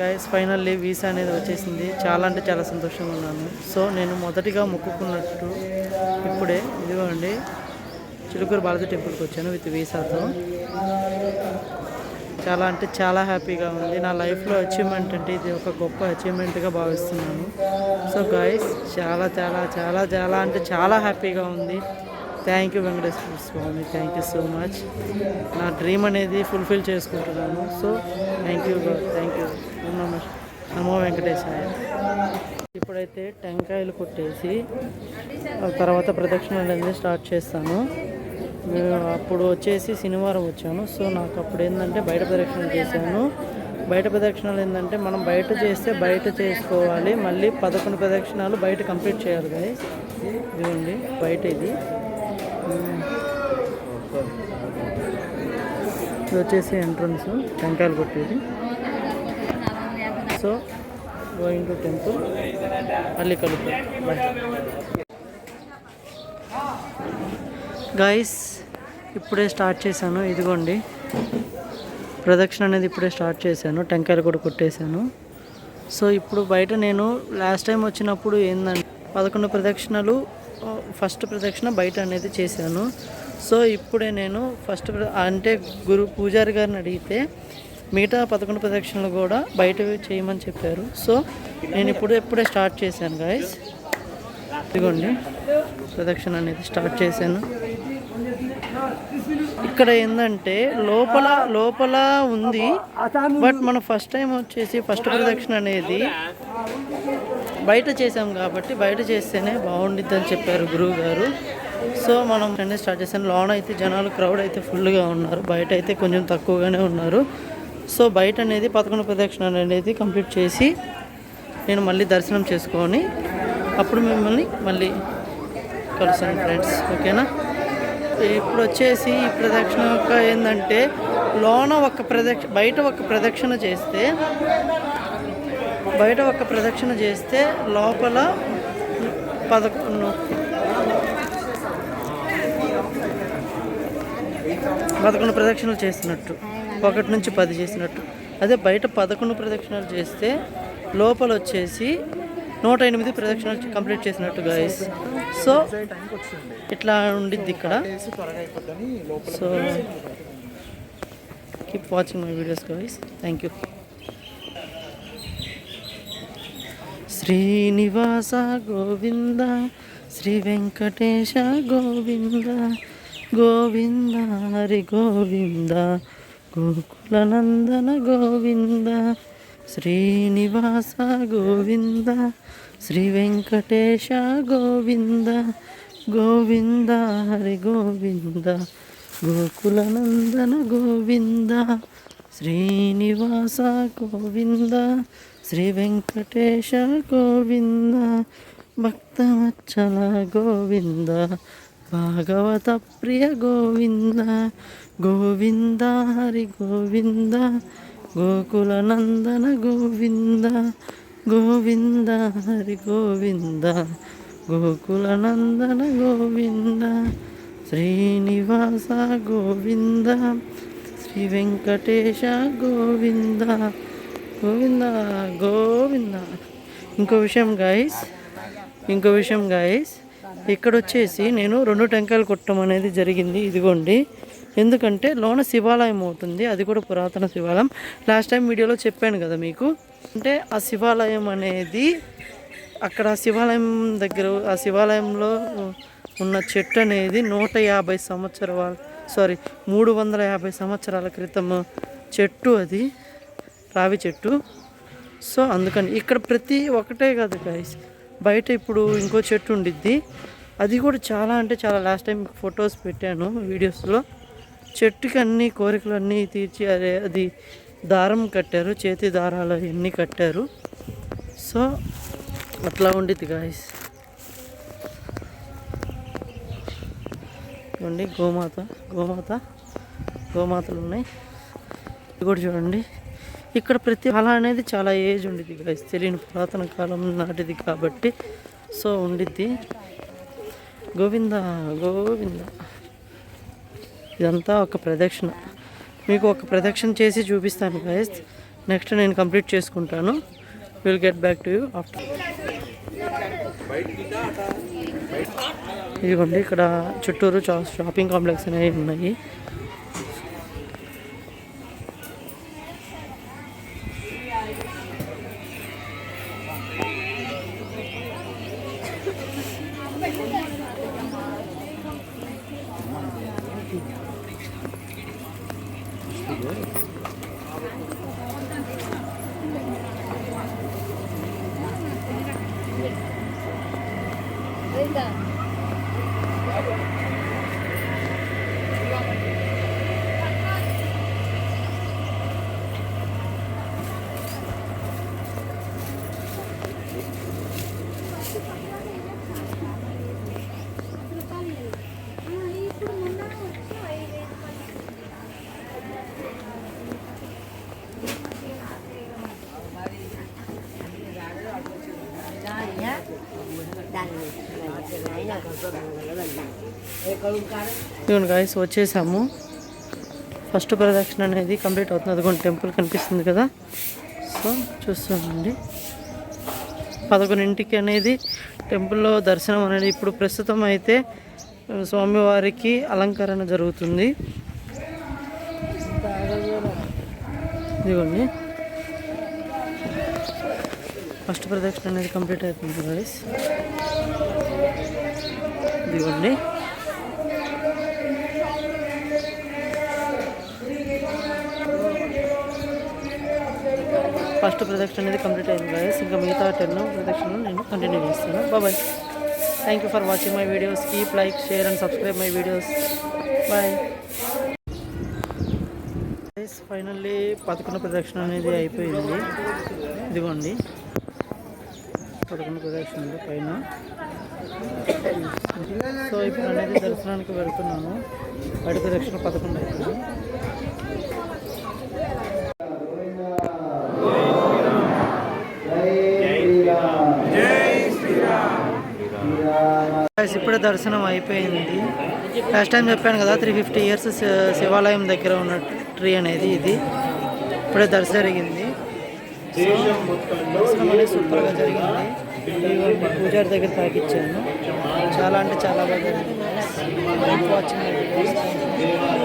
Guys finally visa అనేది వచ్చేసింది. చాలా అంటే చాలా సంతోషంగా ఉన్నాను. సో నేను మొదటిగా మొక్కుకున్నట్టు ఇప్పుడే ఇదిగోండి చిలుకూరు బాలాజీ టెంపుల్కి వచ్చాను విత్ వీసాతో. చాలా అంటే చాలా హ్యాపీగా ఉంది. నా లైఫ్లో అచీవ్మెంట్ అంటే ఇది ఒక గొప్ప అచీవ్మెంట్గా భావిస్తున్నాను. సో గైస్ చాలా చాలా చాలా చాలా అంటే చాలా హ్యాపీగా ఉంది. Thank you Venkateswara Swami. Thank you so much నా డ్రీమ్ అనేది ఫుల్ఫిల్ చేసుకుంటున్నాను. So thank you thank you నమో వెంకటేశాయ. ఇప్పుడైతే టెంకాయలు కొట్టేసి ఆ తర్వాత ప్రదక్షిణలు అనేది స్టార్ట్ చేస్తాను. అప్పుడు వచ్చేసి శనివారం వచ్చాను. సో నాకు అప్పుడు ఏంటంటే బయట ప్రదక్షిణలు చేశాను. బయట ప్రదక్షిణలు ఏంటంటే మనం బయట చేస్తే బయట చేసుకోవాలి. మళ్ళీ పదకొండు ప్రదక్షిణాలు బయట కంప్లీట్ చేయాలి కదా ఇదిగోండి బయట ఇది. ఇది వచ్చేసి ఎంట్రన్స్ టెంకాయలు కొట్టేది. సో గోయింగ్ టు టెంపుల్ మళ్ళీ కలుపుతాం బాయ్ గైస్ ఇప్పుడే స్టార్ట్ చేశాను ఇదిగోండి. ప్రదక్షిణ అనేది ఇప్పుడే స్టార్ట్ చేశాను టెంకాయలు కూడా కొట్టేశాను. సో ఇప్పుడు బయట నేను లాస్ట్ టైం వచ్చినప్పుడు ఏంటంటే పదకొండు ప్రదక్షిణలు ఫస్ట్ ప్రదక్షిణ బయట అనేది చేశాను. సో ఇప్పుడే నేను ఫస్ట్ ప్ర- అంటే గురు పూజారి గారిని అడిగితే మిగతా పదకొండు ప్రదక్షిణలు కూడా బయట చేయమని చెప్పారు. సో నేను ఇప్పుడు ఎప్పుడే స్టార్ట్ చేశాను గాయస్ ఇదిగోండి. ప్రదక్షిణ అనేది స్టార్ట్ చేశాను. ఇక్కడ ఏంటంటే లోపల లోపల ఉంది. బట్ మనం ఫస్ట్ టైం వచ్చేసి ఫస్ట్ ప్రదక్షిణ అనేది బయట చేసాం కాబట్టి బయట చేస్తేనే బాగుండిద్ది అని చెప్పారు గురువు గారు. సో మనం స్టార్ట్ చేసాను లోన అయితే జనాలు క్రౌడ్ అయితే ఫుల్గా ఉన్నారు. బయట అయితే కొంచెం తక్కువగానే ఉన్నారు. సో బయట అనేది పదకొండు ప్రదక్షిణ అనేది కంప్లీట్ చేసి నేను మళ్ళీ దర్శనం చేసుకొని అప్పుడు మిమ్మల్ని మళ్ళీ కలుస్తాను ఫ్రెండ్స్ ఓకేనా? ఇప్పుడు వచ్చేసి ఈ ప్రదక్షిణ యొక్క ఏంటంటే లోన ఒక ప్రదక్ష బయట ఒక ప్రదక్షిణ చేస్తే బయట ఒక ప్రదక్షిణ చేస్తే లోపల పదకొండు పదకొండు ప్రదక్షిణలు చేసినట్టు ఒకటి నుంచి పది చేసినట్టు. అదే బయట పదకొండు ప్రదక్షిణలు చేస్తే లోపల వచ్చేసి నూట ఎనిమిది ప్రదక్షిణలు కంప్లీట్ చేసినట్టు గాయస్ సో ఇట్లా ఉండిద్ది ఇక్కడ. So keep watching my videos guys thank you Srinivasa Govinda Sri Venkatesha Govinda Govinda Hari Govinda. Gokulanandana Govinda Srinivasa Govinda Sri Venkatesha Govinda Govinda Hari Govinda Gokulanandana Govinda Srinivasa Govinda Sri Venkatesha Govinda Bhaktavatsala Govinda భాగవత ప్రియ గోవింద గోవింద హరి గోవింద గోకులనందన గోవింద గోవింద హరి గోవింద గోకులనందన గోవింద శ్రీనివాస గోవింద శ్రీ వెంకటేశ గోవింద. గోవింద గోవింద. ఇంకో విషయం guys ఇంకో విషయం guys ఇక్కడ వచ్చేసి నేను రెండు టెంకాయలు కొట్టడం అనేది జరిగింది ఇదిగోండి. ఎందుకంటే లోన శివాలయం అవుతుంది అది కూడా పురాతన శివాలయం. లాస్ట్ టైం వీడియోలో చెప్పాను కదా మీకు. అంటే ఆ శివాలయం అనేది అక్కడ శివాలయం దగ్గర ఆ శివాలయంలో ఉన్న చెట్టు అనేది నూట యాభై సంవత్సరాల సారీ మూడు వందల యాభై సంవత్సరాల క్రితం చెట్టు అది రావి చెట్టు. సో అందుకని ఇక్కడ ప్రతి ఒక్కటే కాదు గాయస్ బయట ఇప్పుడు ఇంకో చెట్టు ఉండిద్ది. అది కూడా చాలా అంటే చాలా లాస్ట్ టైం ఫొటోస్ పెట్టాను వీడియోస్లో చెట్టుకి అన్ని కోరికలు అన్నీ తీర్చి అదే అది దారం కట్టారు చేతి దారాలు అన్నీ కట్టారు. సో అట్లా ఉండిద్ది గాయస్ చూడండి గోమాత గోమాత గోమాతలు ఉన్నాయి. ఇది కూడా చూడండి. ఇక్కడ ప్రతి అలా అనేది చాలా ఏజ్ ఉండిద్ది గాయస్ తెలియని పురాతన కాలం నాటిది కాబట్టి. సో ఉండిద్ది. గోవింద గోవింద. ఇదంతా ఒక ప్రదక్షిణ. మీకు ఒక ప్రదక్షిణ చేసి చూపిస్తాను గాయస్ నెక్స్ట్ నేను కంప్లీట్ చేసుకుంటాను. Will get back to you after ఇదిగోండి ఇక్కడ చుట్టూరు షాపింగ్ కాంప్లెక్స్ అనేవి ఉన్నాయి. 真的。ఇదిగోండి గాయస్ వచ్చేసాము. ఫస్ట్ ప్రదక్షిణ అనేది కంప్లీట్ అవుతుంది. అదిగోండి టెంపుల్ కనిపిస్తుంది కదా. సో చూస్తామండి పదకొండింటికి అనేది టెంపుల్లో దర్శనం అనేది ఇప్పుడు ప్రస్తుతం అయితే స్వామివారికి అలంకరణ జరుగుతుంది. ఇదిగోండి. ఫస్ట్ ప్రదక్షిణ అనేది కంప్లీట్ అవుతుంది గైస్ ఇదిగోండి. ఫస్ట్ ప్రదక్షిణ అనేది కంప్లీట్ అయింది గైస్ ఇంకా మిగతా టెన్ ప్రదక్షిణ నేను కంటిన్యూ చేస్తాను. Bye thank you for watching my videos keep like share and subscribe my videos bye finally పదకొండు ప్రదక్షిణ అనేది అయిపోయింది. ఇదిగోండి. పదకొండు ప్రదక్షిణలు పైన. సో ఇప్పుడు అనేది దర్శనానికి వెళ్తున్నాను. బయట రక్షణ పదకొండు అవుతుంది ఇప్పుడే దర్శనం అయిపోయింది. లాస్ట్ టైం చెప్పాను కదా త్రీ ఫిఫ్టీ ఇయర్స్ శివాలయం దగ్గర ఉన్న ట్రీ అనేది ఇది. ఇప్పుడే దర్శనం జరిగింది. సో, దర్శనం అనేది సూపర్గా జరిగింది. పూజారి దగ్గర తాకిచ్చాను చాలా అంటే చాలా బాగా జరిగింది వాచింగ్